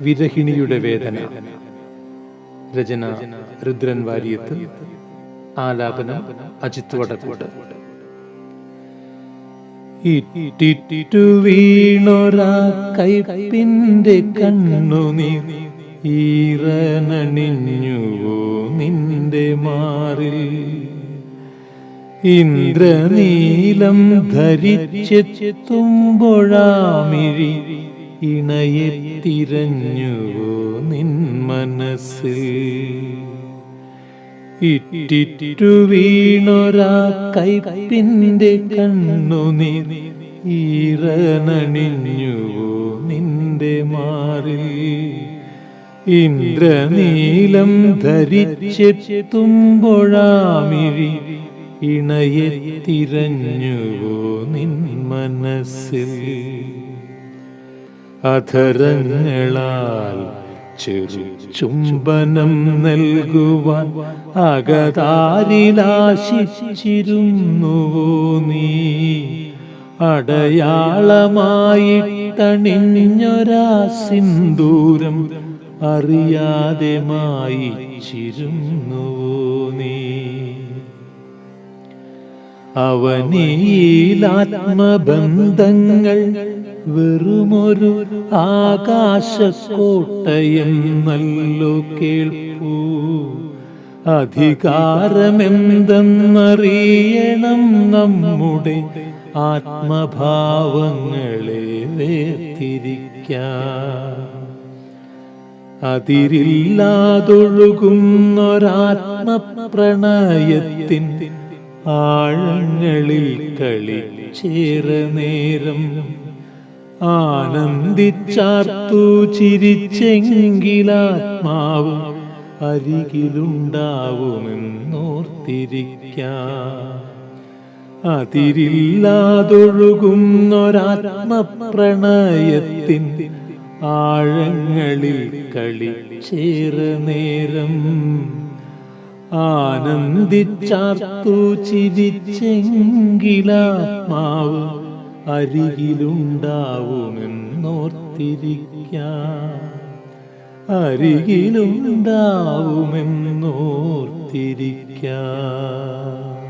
വിരഹിണിയുടെ വേദന. രചന രുദ്രൻ വാര്യത്ത്. ആലാപനം അജിത് വടക്കോട് ഇറ്റിറ്റു വീണൊരാ കൈപ്പിന്റെ കണ്ണുനീർ ഈറനണിഞ്ഞുവോ നിന്റെ മാറിൽ. ഇന്ദ്രനീലം ധരിച്ചെത്തുമ്പോഴാമിഴി ഇണയെ തിരഞ്ഞുവോ നിൻ മനസ്സിൽ ഇട്ടിട്ടു വീണൊരാ കൈപ്പിന്റെ കണ്ണുനീർ ഈറനണിഞ്ഞുവോ നിന്റെ മാറിൽ? ഇന്ദ്രനീലം ധരിച്ചെത്തുമ്പോഴാമിഴി ഇണയെ തിരഞ്ഞുവോ നിൻ മനസ്സിൽ? അധരങ്ങളാൽ ചെറു ചുംബനം നൽകുവാൻ അകതാരിലാശിച്ചിരുന്നുവോ നീ? അടയാളമായി തണിഞ്ഞൊരാ സിന്ദൂരം അറിയാതെ മായിച്ചിരുന്നുവോ അവനീലാത്മബന്ധങ്ങൾ വെറുമൊരു ആകാശക്കോട്ടയെന്നല്ലോ കേൾപ്പൂ. അധികാരമെന്തെന്നറിയണം നമ്മുടെ ആത്മഭാവങ്ങളെ വേർതിരിക്കാം. അതിരില്ലാതൊഴുകുന്നൊരാത്മപ്രണയത്തിൻ ആഴങ്ങളിൽ കളിച്ചേറ നേരം ആനന്ദിച്ചാർത്തു ചിരിച്ചെങ്കിലാത്മാവ് അരികിലുണ്ടാവുമെന്നോർത്തിരിക്കാ. അതിരില്ലാതൊഴുകുന്നൊരാത്മപ്രണയത്തിൻ ആഴങ്ങളിൽ കളിച്ചേറ നേരം ആനന്ദിച്ചാർത്തു ചിരിച്ചെങ്കിലാത്മാവ് അരികിലുണ്ടാവുമെന്നോർത്തിരിക്കാം. അരികിലുണ്ടാവുമെന്നോർത്തിരിക്കാം.